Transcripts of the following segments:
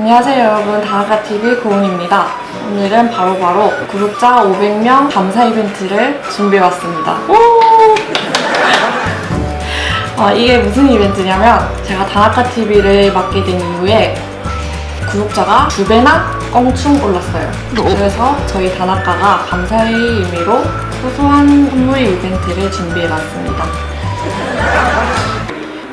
안녕하세요 여러분. 다나카TV 고은입니다. 오늘은 바로 바로 구독자 500명 감사 이벤트를 준비해왔습니다. 오! 어, 이게 무슨 이벤트냐면 제가 다나카TV를 맡게 된 이후에 구독자가 두 배나 껑충 올랐어요. 그래서 저희 다나카가 감사의 의미로 소소한 선물 이벤트를 준비해봤습니다.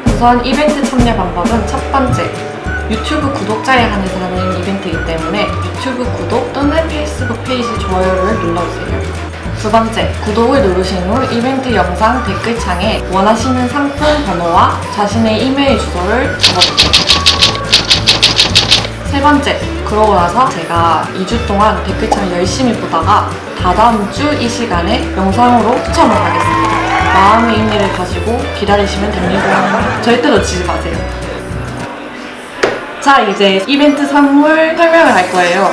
우선 이벤트 참여 방법은 첫 번째, 유튜브 구독자에 한해서 하는 이벤트이기 때문에 유튜브 구독 또는 페이스북 페이지 좋아요를 눌러주세요. 두 번째, 구독을 누르신 후 이벤트 영상 댓글창에 원하시는 상품 번호와 자신의 이메일 주소를 적어주세요. 세 번째, 그러고 나서 제가 2주 동안 댓글창을 열심히 보다가 다다음 주 이 시간에 영상으로 추첨을 하겠습니다. 마음의 의미를 가지고 기다리시면 됩니다. 절대 놓치지 마세요. 자, 이제 이벤트 선물 설명을 할 거예요.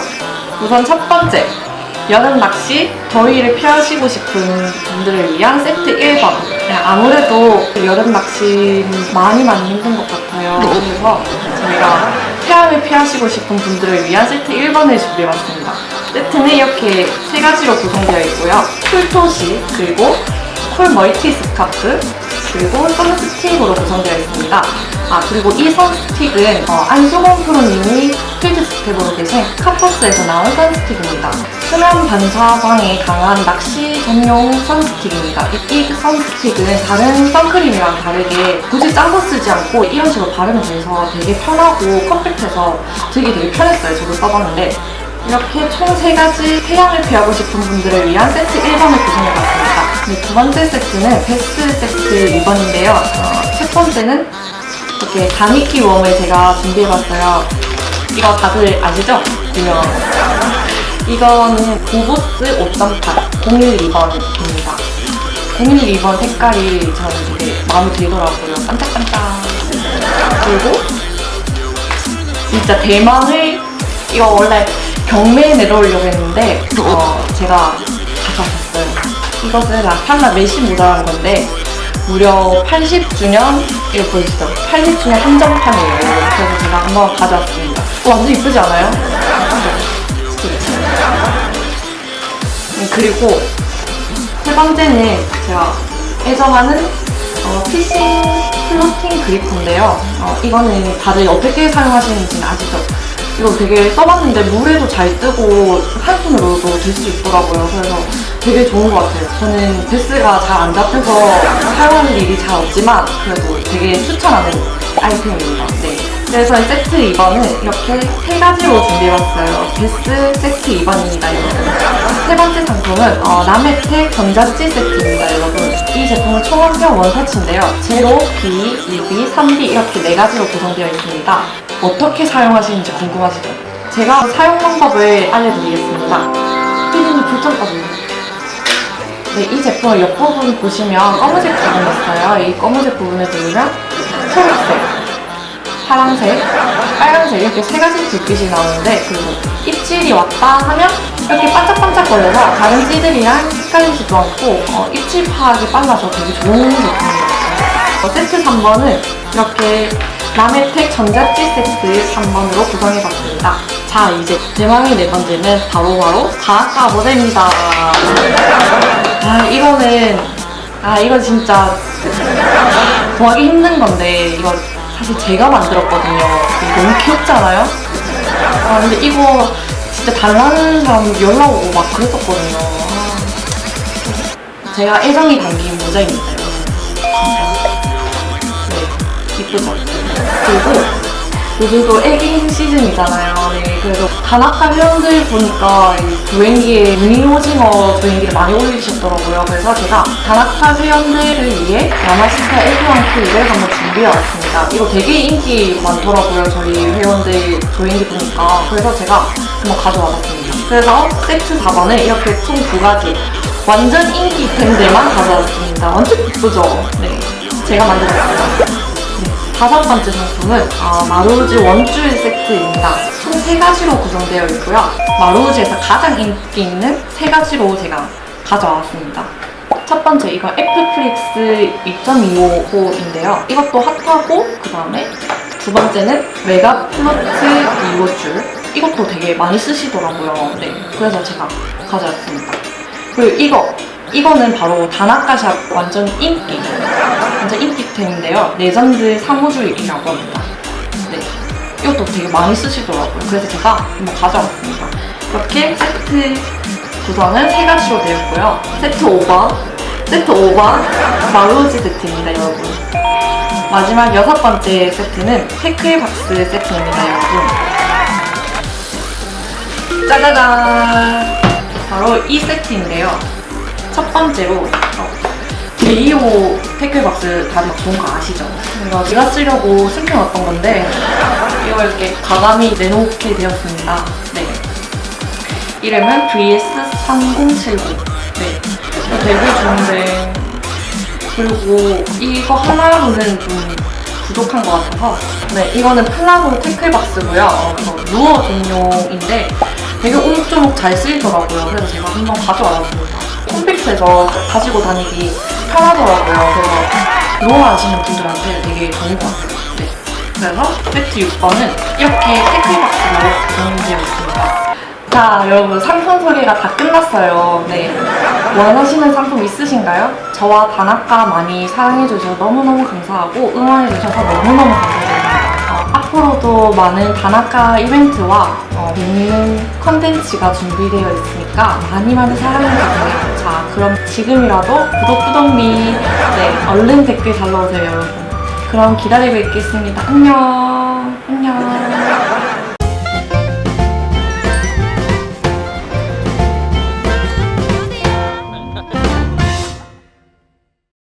우선 첫 번째, 여름 낚시 더위를 피하시고 싶은 분들을 위한 세트 1번. 아무래도 여름 낚시 많이 많이 힘든 것 같아요. 그래서 저희가 태양을 피하시고 싶은 분들을 위한 세트 1번을 준비해봤습니다. 세트는 이렇게 세 가지로 구성되어 있고요. 쿨토시, 그리고 쿨 멀티 스카프, 그리고 선스틱으로 구성되어 있습니다. 아, 그리고 이 선스틱은 어, 안수건 프로님이 필드 스텝으로 계신 카퍼스에서 나온 선스틱입니다. 수면 반사광에 강한 낚시 전용 선스틱입니다. 이, 이 선스틱은 다른 선크림이랑 다르게 굳이 짠 거 쓰지 않고 이런 식으로 바르면 돼서 되게 편하고 컴팩트해서 되게 되게 편했어요. 저도 써봤는데. 이렇게 총세 가지 태양을 피하고 싶은 분들을 위한 세트 1번을 구성해봤습니다. 네, 두 번째 세트는 베스트 세트 2번인데요. 어, 첫 번째는 이렇게 다미키 웜을 제가 준비해봤어요. 이거 다들 아시죠? 유명한 거. 이거는 고보스 5.8 012번입니다. 012번 색깔이 저는 되게 마음에 들더라고요. 반짝반짝. 그리고 진짜 대망의 이거 원래 경매에 내려오려고 했는데 어, 제가 가져왔어요. 이것은 라카나 메시 모자란 건데 무려 80주년 이거 보이시죠? 80주년 한정판이에요. 그래서 제가 한번 가져왔습니다. 어, 완전 이쁘지 않아요? 네, 그리고 세 번째는 제가 애정하는 어, 피싱 플로팅 그리퍼인데요. 어, 이거는 다들 어떻게 사용하시는지는 아시죠? 이거 되게 써봤는데 물에도 잘 뜨고 한 손으로도 들 수 있더라고요. 그래서 되게 좋은 것 같아요. 저는 베스가 잘 안 잡혀서 사용하는 일이 잘 없지만 그래도 되게 추천하는 아이템입니다. 네. 그래서 이 세트 2번은 이렇게 세 가지로 준비해봤어요. 베스 세트 2번입니다, 여러분. 세 번째 상품은 어, 라메텍 전자찌 세트입니다, 여러분. 이 제품은 초원경 원터치인데요. 제로, B, 2B, 3B 이렇게 네 가지로 구성되어 있습니다. 어떻게 사용하시는지 궁금하시죠? 제가 사용 방법을 알려드리겠습니다. 피디님 불점 꺼주세요. 네, 이 제품을 옆부분 보시면 검은색 부분이 있어요. 이 검은색 부분을 누르면 초록색, 파란색, 빨간색 이렇게 세 가지 불빛이 나오는데 그리고 입질이 왔다 하면 이렇게 반짝반짝거려서 다른 찌들이랑 헷갈리지도 않고 어, 입질 파악이 빨라서 되게 좋은 제품입니다. 어, 세트 3번은 이렇게 라메텍 전자찌 세트 3번으로 구성해봤습니다. 자, 이제 대망의 네 번째는 바로바로 다아까 모델입니다. 이거 진짜 구하기 힘든 건데, 이거 사실 제가 만들었거든요. 너무 귀엽잖아요? 아, 근데 이거 진짜 달라는 사람 연락 오고 막 그랬었거든요. 아. 제가 애정이 담긴 모자입니다. 네, 이쁘죠? 그리고 요즘 또 애기 시즌이잖아요. 네, 그래서 다나카 회원들 보니까 이 조행기에 무늬 오징어 조행기를 많이 올리셨더라고요. 그래서 제가 다나카 회원들을 위해 야마시타 애기왕 크리를 한번 준비해 왔습니다. 이거 되게 인기 많더라고요. 저희 회원들 조행기 보니까. 그래서 제가 한번 가져와 봤습니다. 그래서 세트 4번에 이렇게 총 두 가지 완전 인기 템들만 가져왔습니다. 완전 예쁘죠? 네. 제가 만들었습니 다. 다섯 번째 상품은 어, 마루즈 원줄 세트입니다. 총 세 가지로 구성되어 있고요. 마루즈에서 가장 인기 있는 세 가지로 제가 가져왔습니다. 첫 번째 이거 애플플릭스 2.25호인데요. 이것도 핫하고 그 다음에 두 번째는 메가 플러트 2호줄. 이것도 되게 많이 쓰시더라고요. 네. 그래서 제가 가져왔습니다. 그리고 이거. 이거는 바로 다나카샵 완전 인기. 인기템인데요. 레전드 3호줄이라고 합니다. 네. 이것도 되게 많이 쓰시더라고요. 그래서 제가 한번 가져왔습니다. 이렇게 세트 구성은 세 가지로 되어 있고요. 세트 5번, 세트 5번, 마루지 세트입니다, 여러분. 마지막 여섯 번째 세트는 태클박스 세트입니다, 여러분. 짜자잔! 바로 이 세트인데요. 첫 번째로 어, 데이오 태클박스 다들 막 좋은 거 아시죠? 이거 제가 쓰려고 숨겨놨던 건데 이렇게 과감히 내놓게 되었습니다. 네. 이름은 VS3079. 네. 이거 되게 좋은데 그리고 이거 하나로는 좀 부족한 것 같아서 네 이거는 플라보 태클박스고요 어, 이거 루어 전용인데 되게 오목조목 잘 쓰이더라고요 그래서 제가 한번 가져와봤습니다 콤팩트해서 가지고 다니기 편하더라고요 그래서 루어 하시는 분들한테 되게 좋은 것 같아요 네. 그래서 세트 6번은 이렇게 태클박스로 구성되어 있습니다 자, 여러분 상품 소개가 다 끝났어요. 네. 원하시는 상품 있으신가요? 저와 다나카 많이 사랑해주셔서 너무너무 감사하고 응원해주셔서 너무너무 감사드립니다. 어, 앞으로도 많은 다나카 이벤트와 어, 재밌는 컨텐츠가 준비되어 있으니까 많이 많이 사랑해주세요. 자, 그럼 지금이라도 구독, 구독미 네, 얼른 댓글 달러오세요, 여러분. 그럼 기다리고 있겠습니다. 안녕. 안녕.